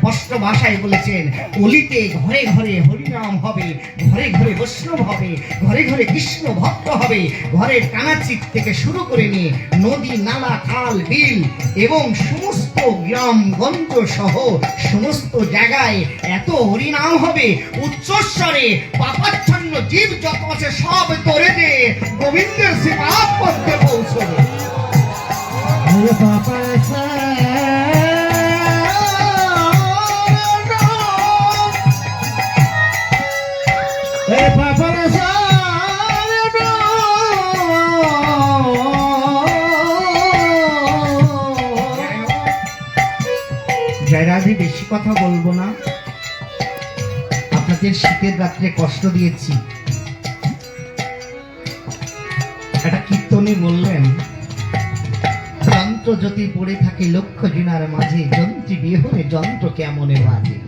স্পষ্ট ভাষায় বলেছেন, অলিতে ঘরে ঘরে হরিনাম হবে, ঘরে ঘরে বৈষ্ণব হবে, ঘরে ঘরে কৃষ্ণ ভক্ত হবে, ঘরের কানাচিত থেকে শুরু করে নিয়ে নদী, নালা, খাল, বিল এবং সমস্ত গ্রাম, গঞ্জ সহ সমস্ত জায়গায় এত হরিনাম হবে। উচ্চস্বরে পাপাচ্ছন্ন জীব যত আছে সব তোরে দে, গোবিন্দের সেবা করতে পৌঁছবে Hare বেশি কথা বলব না। আপনাদের শীতের রাত্রে কষ্ট দিয়েছি। একটা কীর্তনে বললেন যন্ত্র যদি পড়ে থাকে লক্ষ্য জিনার মাঝে, যন্ত্রী বিহনে যন্ত্র কেমনে বাজে?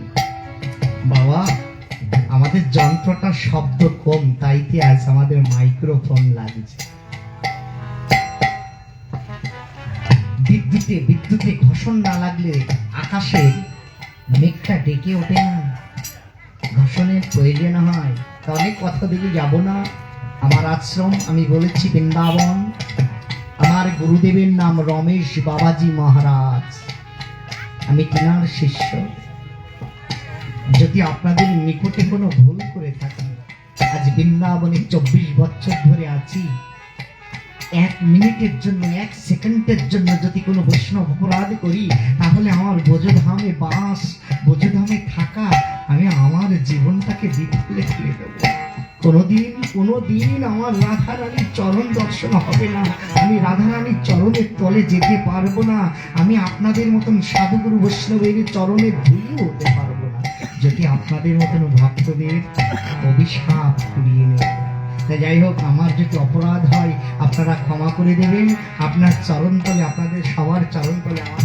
বাবা, আমাদের যন্ত্রটা শব্দ কম, তাইতে আজ আমাদের মাইক্রোফোন লাগছে। বিদ্যুতে বিদ্যুতে ঘর্ষণ না লাগলে আকাশে মেঘটা ডেকে ওঠে না। ঘর্ষণের প্রয়োজন হয়। তা অনেক কথা দিকে যাব না। আমার আশ্রম, আমি বলেছি বৃন্দাবন। আমার গুরুদেবের নাম রমেশ বাবাজি মহারাজ। আমি তিনার শিষ্য। যদি আপনাদের নিকটে কোনো ভুল করে থাকি, আজ বৃন্দাবনে চব্বিশ বছর ধরে আছি। এক মিনিটের জন্য, এক সেকেন্ডের জন্য যদি কোনো বৈষ্ণব অপরাধ করি, তাহলে আমার বোঝধামে বাস, বোঝধামে থাকা, আমি আমার জীবনটাকে বিফলে ফেলে দেবো। কোনোদিন কোনোদিন আমার রাধা রানীর চরণ দর্শন হবে না। আমি রাধা রানীর চরণের তলে যেতে পারব না। আমি আপনাদের মতন সাধুগুরু বৈষ্ণবের চরণে ধুইও হতে পারব না। যদি আপনাদের মতন ভক্তদের অভিশাপ কুড়িয়ে নেব তা যাই হোক, আমার যদি অপরাধ হয়, আপনারা ক্ষমা করে দেবেন। আপনার চরণতলে আপনাদের সবার চরণতলে আমার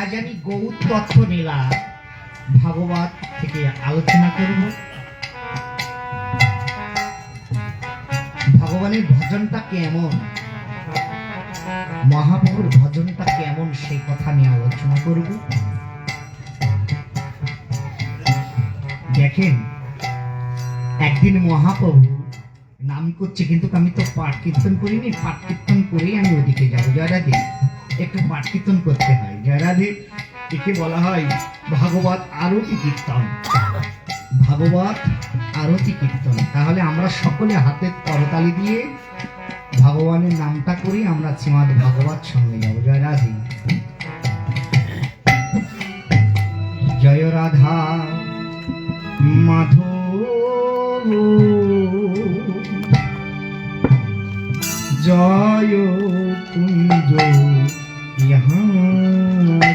আজ আমি গৌর তত্ত্ব নীলা ভাগবত থেকে আলোচনা করব। ভগবানের ভজনটা কেমন? মহাপ্রভুর ভজনটা কেমন সেই কথা নিয়ে আলোচনা করব। দেখেন, একদিন মহাপ্রভু নাম করছে, কিন্তু আমি তো পাঠ কীর্তন করিনি, পাঠ কীর্তন করেই আমি ওদিকে যাব। জয়রাধে একটু পাঠ কীর্তন করতে হয়। জয়রাধে একে বলা হয় ভাগবত আরতি কীর্তন। ভাগবত আরতি কীর্তন। তাহলে আমরা সকলে হাতের করতালি দিয়ে ভগবানের নামটা করি আমরা শ্রীমদ ভাগবত সঙ্গে যাব। জয় রাধে। জয় রাধা মাধব জয় কুঞ্জ বিহারী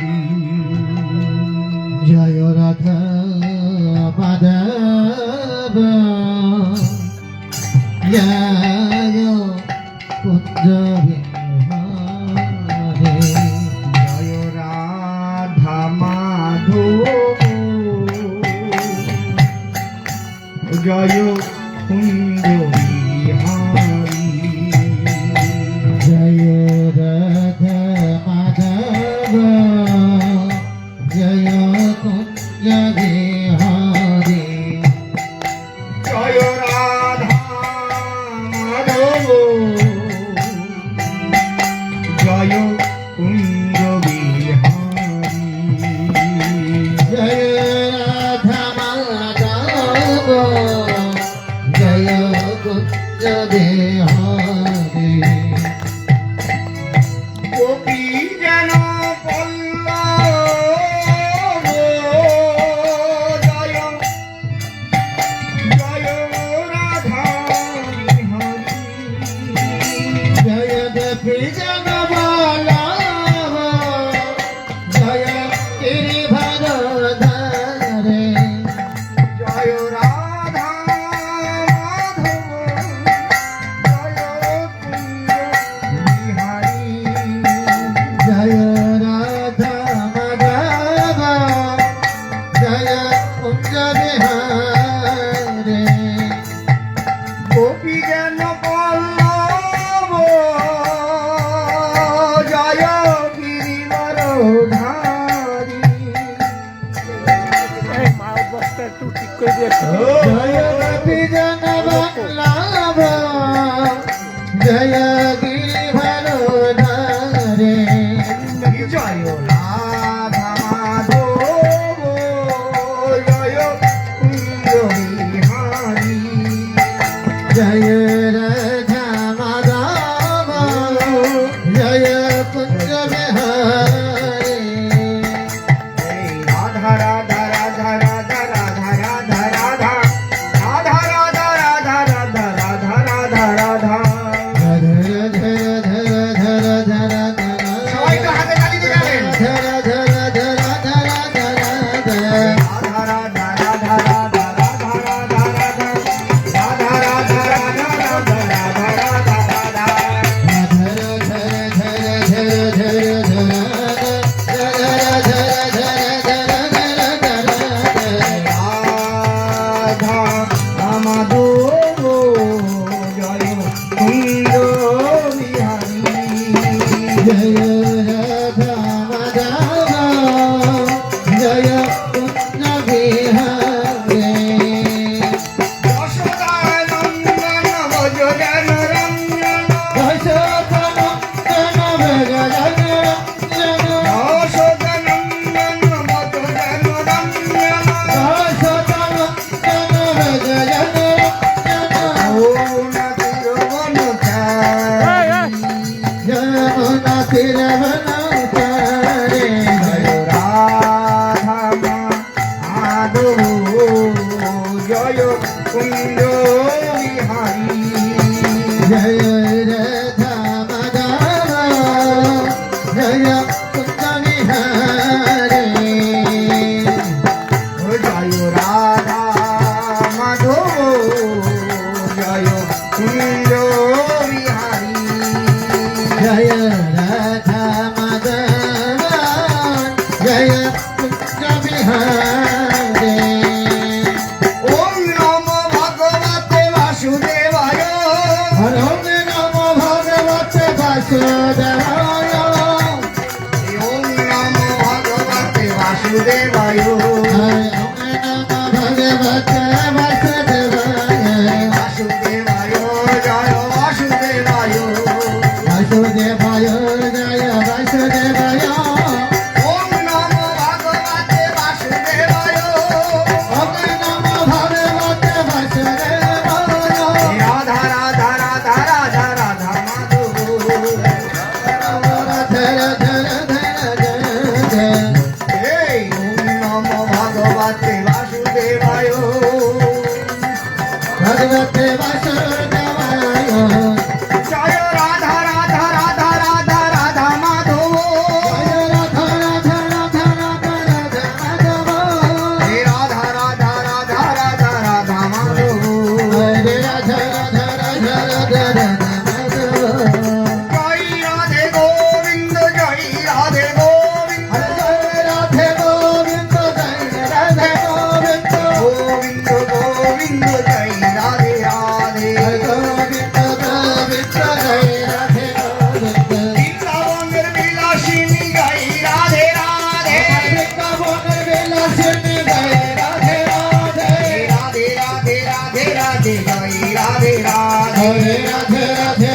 रे ಜಯ দেবায় ভগবতে বাসর Radhe Radhe Radhe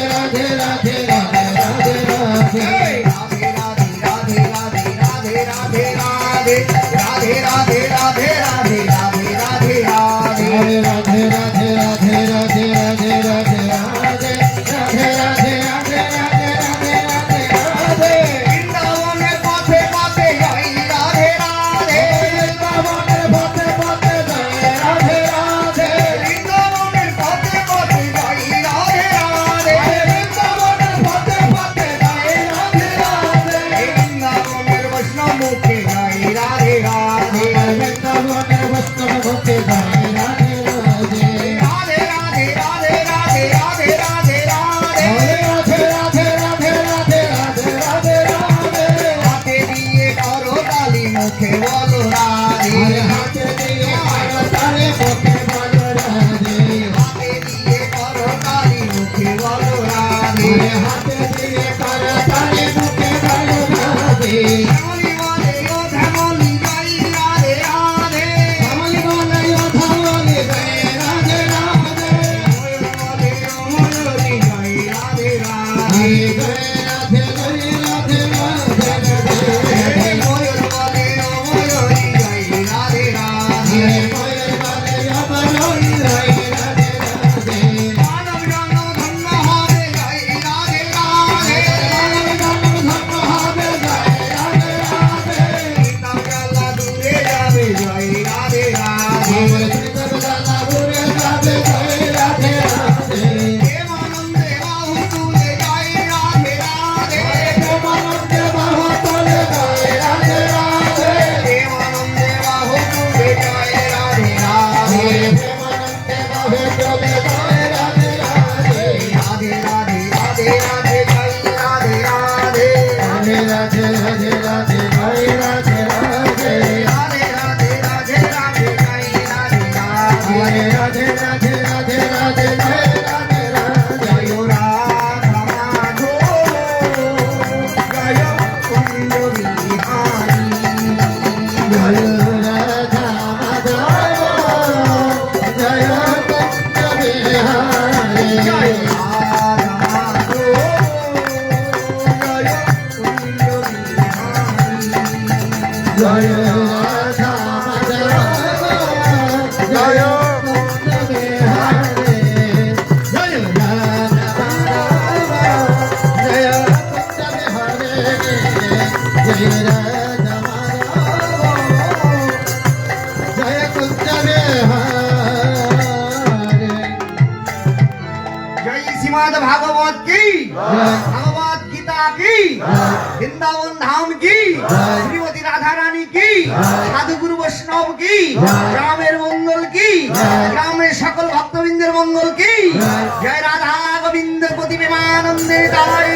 প্রতি প্রেমানন্দে গৌর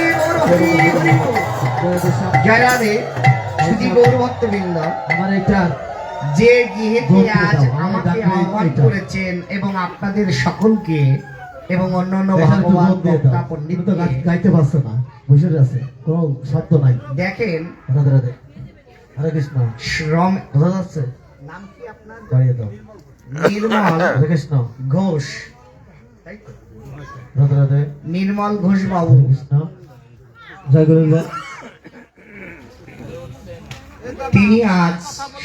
হরি হরি জয় রাধে শুধু গৌর ভক্তবৃন্দ আমার এটা যে গৃহে ভোট আজ আমাকে আহ্বান করেছেন এবং আপনাদের সকলকে এবং অন্যান্য ভগবান বক্তা পণ্ডিত গাইতে পারছে না বসে আছে কোনো শব্দ নাই। দেখেন। রাধে রাধে। হরে কৃষ্ণ। শ্রম বোঝা যাচ্ছে? নাম কি আপনার? দাঁড়িয়ে দাও। নির্মল হরে কৃষ্ণ। ঘোষ। তাই তো? নির্মল ঘোষ বাবু তিনি আজ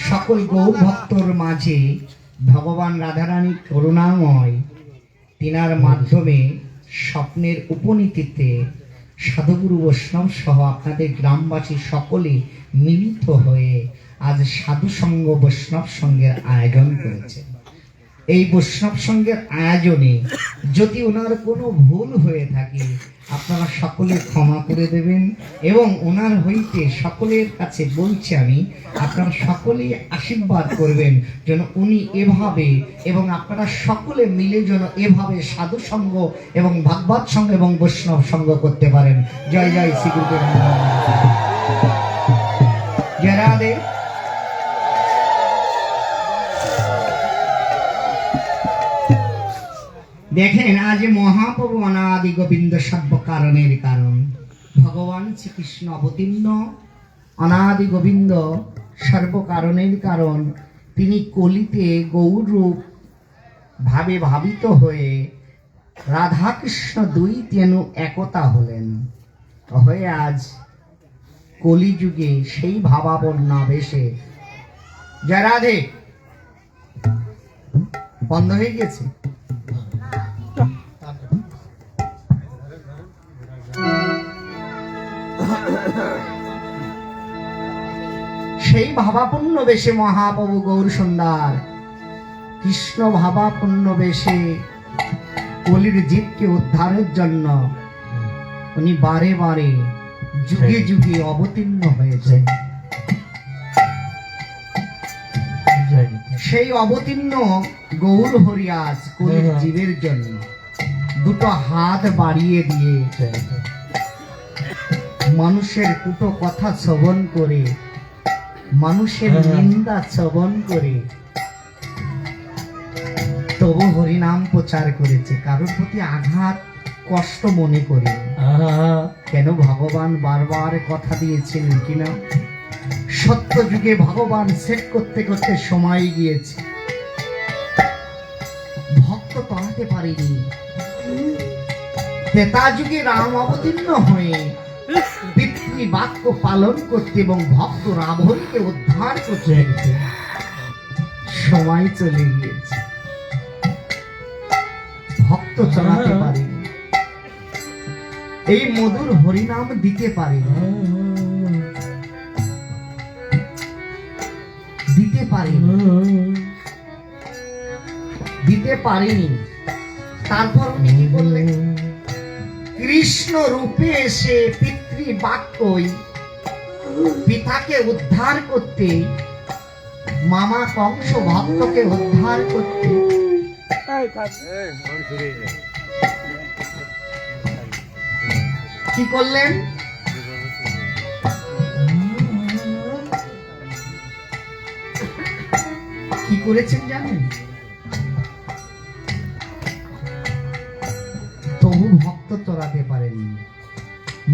সকল গৌর ভক্তর মাঝে ভগবান রাধারানীর করুণাময় তিনার মাধ্যমে স্বপ্নের উপনীতিতে সাধুগুরু বৈষ্ণব সহ আপনাদের গ্রামবাসী সকলে মিলিত হয়ে আজ সাধু সঙ্গ বৈষ্ণব সঙ্গের আয়োজন করেছে এই বৈষ্ণব সঙ্গের আয়োজনে যদি ওনার কোনো ভুল হয়ে থাকে, আপনারা সকলে ক্ষমা করে দেবেন এবং ওনার হইতে সকলের কাছে বলছি আমি, আপনারা সকলেই আশীর্বাদ করবেন যেন উনি এভাবে এবং আপনারা সকলে মিলে যেন এভাবে সাধু সঙ্গ এবং ভাগবত সঙ্গ এবং বৈষ্ণব সঙ্গ করতে পারেন। জয় জয় শ্রী জয় রাধে। দেখেন, আজ মহাপ্রভু অনাদি গোবিন্দ কারণের কারণ। ভগবান শ্রীকৃষ্ণ অবতীর্ণ, অনাদি গোবিন্দ সর্ব কারণের কারণ। তিনি কলিতে গৌর রূপ ভাবে ভাবিত হয়ে রাধাকৃষ্ণ দুই তেনু একতা হলেন। হয়ে আজ কলিযুগে সেই ভাবাপন্না বেশে জয় রাধে বন্ধ হয়ে গেছে। সেই ভাবাপূর্ণ বেশে মহাপ্রভু গৌর সুন্দর কৃষ্ণ ভাবাপূর্ণ বেশে কলির জীবকে উদ্ধারের জন্য উনি বারে বারে যুগে যুগে অবতীর্ণ হয়েছে সেই অবতীর্ণ গৌর হরিয়াজ কলির হ্যাঁ। জীবের জন্য। দুটো হাত বাড়িয়ে দিয়ে মানুষের কুটো কথা শ্রবণ করে মানুষের হ্যাঁ, হ্যাঁ। নিন্দা শ্রবণ করে। তবু হরিনাম প্রচার করেছে কারোর প্রতি আঘাত কষ্ট মনে করে। কেন ভগবান বারবার কথা দিয়েছিলেন কিনা? সত্য যুগে ভগবান সেট করতে করতে সময় গিয়েছে। তলাতে পারেনি। তেতা যুগে রাম অবতীর্ণ হয়ে পিতৃ বাক্য পালন করতে এবং ভক্ত রাবণকে উদ্ধার করতে সময় চলে গিয়েছে। ভক্ত চলাতে পারেনি। এই মধুর হরিনাম দিতে পারেনি। দিতে পারেনি। দিতে পারেনি। তারপর উনি কি বললেন কৃষ্ণ রূপে এসে পিতৃ বাক্যই পিতাকে উদ্ধার করতে, মামা কংস ভক্তকে উদ্ধার করতে। কি করলেন? কি করেছেন জানেন? ভক্ত চড়াতে পারেননি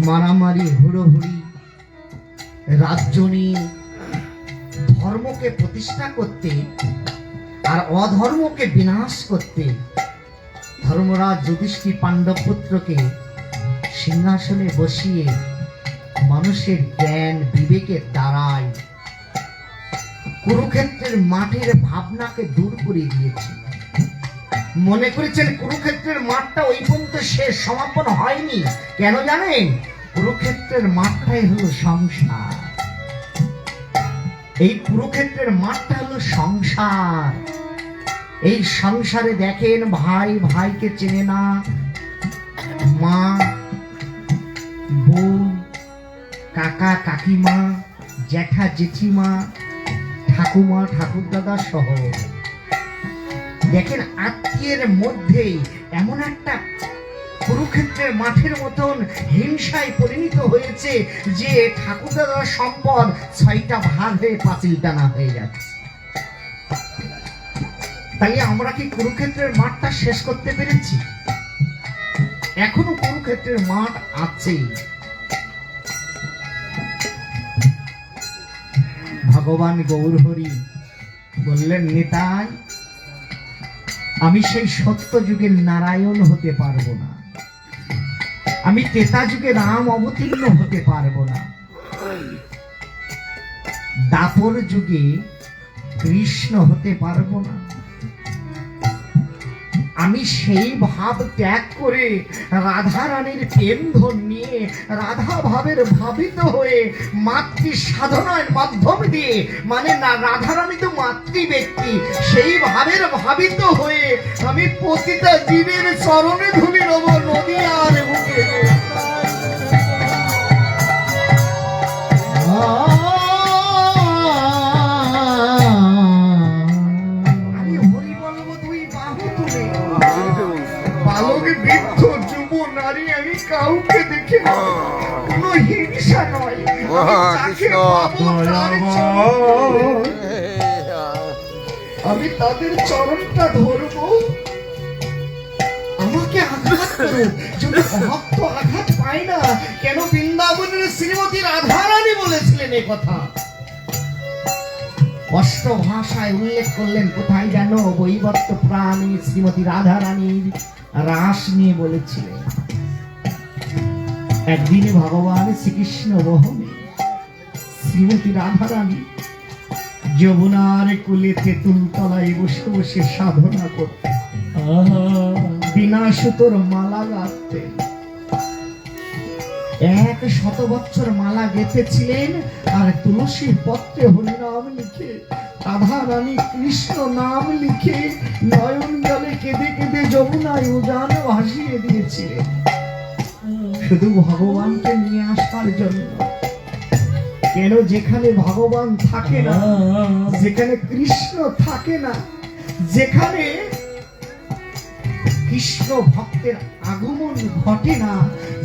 মারামারি, হুড়োহুড়ি রাজ্য নিয়ে ধর্মকে প্রতিষ্ঠা করতে আর অধর্মকে বিনাশ করতে ধর্মরাজ যুধিষ্ঠি পাণ্ডব পুত্রকে সিংহাসনে বসিয়ে মানুষের জ্ঞান, বিবেকের দ্বারাই কুরুক্ষেত্রের মাটির ভাবনাকে দূর করে দিয়েছে। মনে করেছেন কুরুক্ষেত্রের মাঠটা ওই পর্যন্ত শেষ, সমাপন হয়নি। কেন জানেন? কুরুক্ষেত্রের মাঠটাই হলো সংসার। এই কুরুক্ষেত্রের মাঠটা হলো সংসার। এই সংসারে দেখেন ভাই, ভাইকে চেনে না। মা বোন কাকা, কাকিমা, জ্যাঠা, জেঠিমা, ঠাকুমা, ঠাকুরদাদা সহ। দেখেন আত্মীয়ের মধ্যে এমন একটা কুরুক্ষেত্রের মাঠের মতন হিংসায় পরিণত হয়েছে যে ঠাকুরদাদার সম্পদ ছয়টা ভাগ হয়ে পাঁচিল টানা হয়ে যাচ্ছে। তাই আমরা কি কুরুক্ষেত্রের মাঠটা শেষ করতে পেরেছি? এখনও কুরুক্ষেত্রের মাঠ আছে। ভগবান গৌরহরি বললেন, নেতাই আমি সেই সত্য যুগের নারায়ণ হতে পারব না। আমি তেতা যুগে রাম অবতীর্ণ হতে পারব না। দাপর যুগে কৃষ্ণ হতে পারব না। আমি সেই ভাব ত্যাগ করে রাধা রানীর প্রেম ধন নিয়ে রাধা ভাবের ভাবিত হয়ে মাতৃ সাধনার মাধ্যম দিয়ে মানে না রাধা রানী তো মাতৃ ব্যক্তি সেই ভাবের ভাবিত হয়ে আমি প্রতিটা জীবের চরণে ধুলি নেব, নদী আর বুকে কাউকে দেখে কোনো হিংসা নয়। চরণ- আমি তাদের চরণটা ধরবো। আমাকে আঘাত করো। যদি ভক্ত আঘাত পায় না কেন বৃন্দাবনের শ্রীমতী রাধারানী বলেছিলেন এ কথা? অষ্ট ভাষায় উল্লেখ করলেন কোথায় যেন বৈবর্ত প্রাণী শ্রীমতী রাধারানীর রাস নিয়ে বলেছিলেন। একদিনে ভগবান শ্রীকৃষ্ণ বহনে শ্রীমতী রাধারানী যমুনার কুলে তেঁতুল তলায় বসে বসে সাধনা করতে। বিনা সুতোর মালা গাঁথতে। এক শত বছর মালা গেঁথেছিলেন আর তুলসীর পত্রে হরিনাম লিখে রাধা রানী কৃষ্ণ নাম লিখে নয়ন জলে কেঁদে কেঁদে যমুনায় উজান ভাসিয়ে দিয়েছিলেন। শুধু ভগবানকে নিয়ে আসার জন্য। কেন যেখানে ভগবান থাকে না, যেখানে কৃষ্ণ থাকে না, যেখানে কৃষ্ণ ভক্তের আগমন ঘটে না,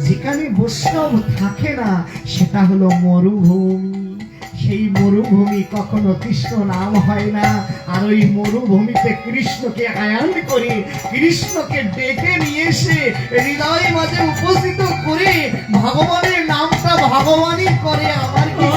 যেখানে বৈষ্ণব থাকে না, সেটা হলো মরুভূমি। সেই মরুভূমি কখনো কৃষ্ণ নাম হয় না। আর ওই মরুভূমিতে কৃষ্ণকে আয়ান করে কৃষ্ণকে ডেকে নিয়ে এসে হৃদয় মাঝে উপস্থিত করে ভগবানের নামটা ভগবানই করে। আমার কি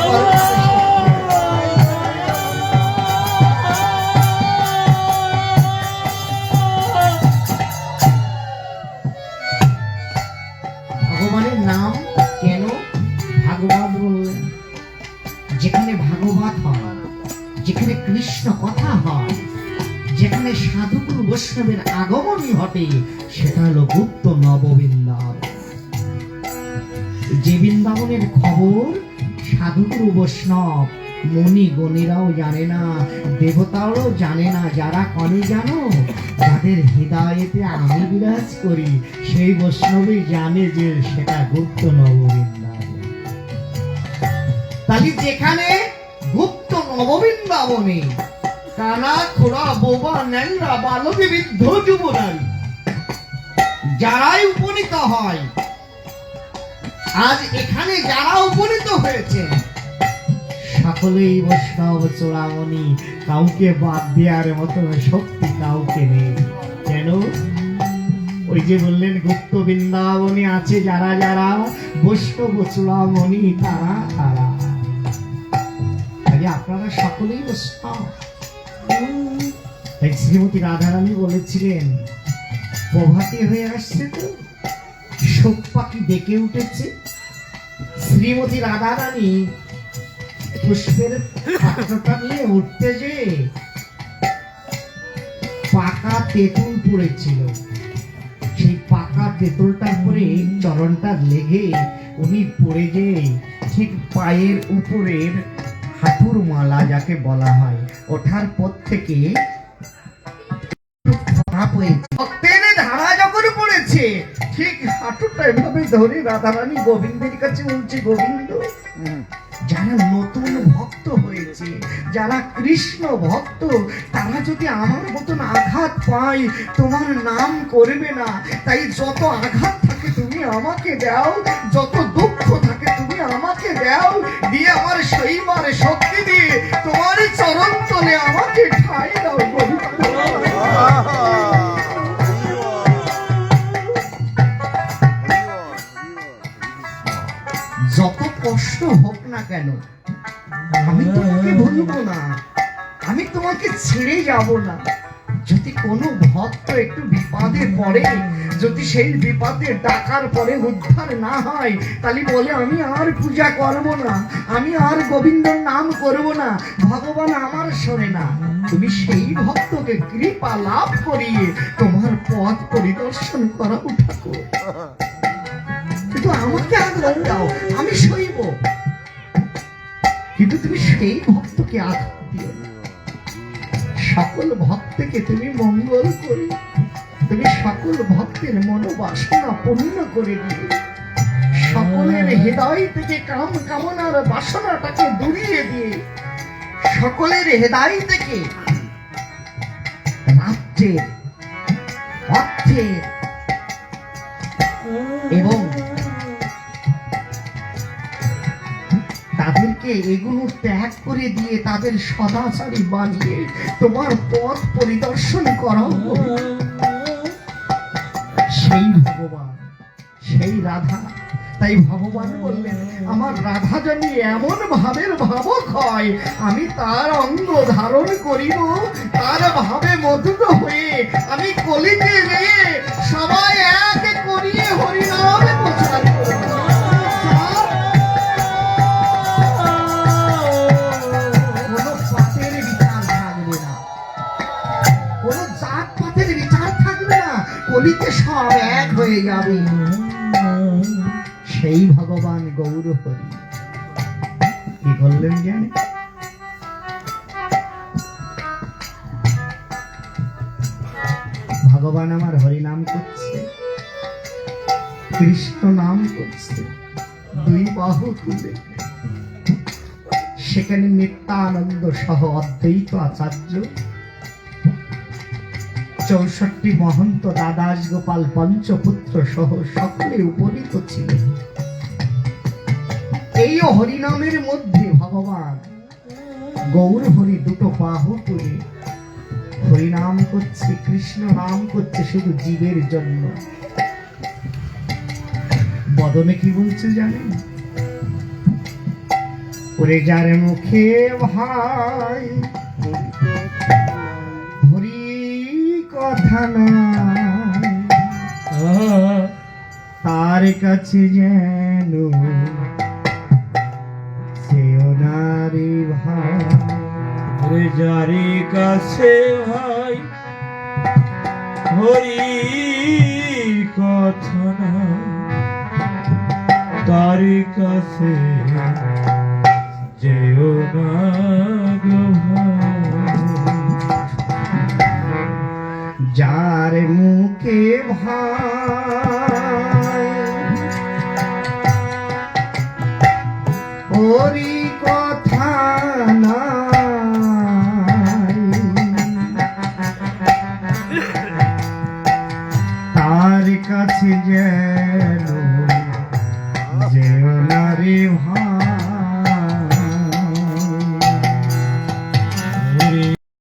কৃষ্ণ কথা হয়, যেখানে সাধুগুরু বৈষ্ণবের আগমনই ঘটে, সেটা হলো গুপ্ত নববৃন্দাবন। যে বৃন্দাবনের খবর সাধুগুরু বৈষ্ণব মণি গণিরাও জানে না, দেবতারাও জানে না, যারা কনে জানো, যাদের হৃদয়েতে আমি বিরাজ করি, সেই বৈষ্ণবই জানে যে সেটা গুপ্ত নববৃন্দাবন। তাহলে যেখানে গুপ্ত নববৃন্দাবনে কানা খোড়া বোবা ন্যাংরা বালকে বৃদ্ধ যুবনারী যারাই উপনীত হয়, আজ এখানে যারা উপনীত হয়েছে, সকলেই বৈষ্ণব চূড়ামণি, কাউকে বাদ দেওয়ার মতো শক্তি কাউকে নেই। কেন? ওই যে বললেন, গুপ্ত বৃন্দাবনে আছে যারা যারা, বৈষ্ণব চূড়ামণি তারা তারা। আপনারা সকলেই বৈষ্ণব। শ্রীমতী রাধারানী বলেছিলেন, প্রভাতে হয়ে আসছে তো, শোক পাখি ডেকে উঠেছে। শ্রীমতী রাধারানী পুষ্পের পাত্রটা নিয়ে উঠতে যে পাকা তেঁতুল পড়েছিল। সেই পাকা তেঁতুলটার পরে চরণটা লেগে উনি পড়ে যে ঠিক পায়ের উপরের হাঁটুর মালা যাকে বলা হয় ওঠার পর থেকে খারাপ ধারা যখন পড়েছে ঠিক হাঁটুটা এভাবে ধরে রাধারানী গোবিন্দের কাছে বলছে গোবিন্দ যারা নতুন ভক্ত হয়েছে যারা কৃষ্ণ ভক্ত তারা যদি আমার মতন আঘাত পায় তোমার নাম করবে না। তাই যত আঘাত থাকে তুমি আমাকে দাও যত দাও দিয়ে আমার শক্তি দিয়ে তোমার চরণ তলে আমাকে ঠাই দাও যত কষ্ট হোক না কেন, আমি তোমাকে ভুলবো না। আমি তোমাকে ছেড়ে যাব না। কোনো ভক্ত একটু বিপদে পড়ে। যদি সেই বিপদে ডাকার পরে উদ্ধার না হয় তাহলে বলে, আমি আর পূজা করব না, আমি আর গোবিন্দর নাম করব না, ভগবান আমার শোনে না। তুমি সেই ভক্তকে কৃপা লাভ করিয়ে তোমার পথ পরিদর্শন করা ঠাকুর। কিন্তু আমাকে আগ্রহ দাও, আমি সইব। কিন্তু তুমি সেই ভক্তকে আঘাত দিও না। সকল ভক্তকে তুমি মঙ্গল করে, তুমি সকল ভক্তের মনোবাসনা পূর্ণ করে দিয়ে সকলের হৃদয় থেকে কাম কামনার বাসনাটাকে দূরিয়ে দিয়ে, সকলের হৃদয় থেকে রাজ্যের অর্থের এবং তাদেরকে এগুলো ত্যাগ করে দিয়ে তাদের সদাচারী বানিয়ে তোমার পথ পরিদর্শন করাও সেই ভগবান, সেই রাধা। তাই ভগবান বললেন, আমার রাধা যদি এমন ভাবের ভাবক হয়, আমি তার অঙ্গ ধারণ করিব। তার ভাবে মধুত হয়ে আমি কলিতে গিয়ে সবাই এক কলিতে সব এক হয়ে যাবে। সেই ভগবান গৌর হরি। কি বললেন জানে? ভগবান আমার হরি নাম করছে, কৃষ্ণ নাম করছে দুই বাহু তুলে সেখানে নিত্যানন্দ সহ অদ্বৈত আচার্য চৌষট্টি মহন্ত দাদাস গোপাল পঞ্চপুত্র সহ সকলে উপনীত ছিলেন। এই হরিনামের মধ্যে ভগবান। গৌর হরি দুটো বাহু তুলে। হরিনাম করছে, কৃষ্ণ নাম করছে শুধু জীবের জন্য। বদনে কি বলছে জানেন? ওরে যার মুখে ভাই কথা না তার কাছে যেন সেও নারী ভাই। যারি কাছে ভাই হরি কথা না তারি কাছে যেও না। ওরি